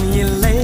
இல்லை.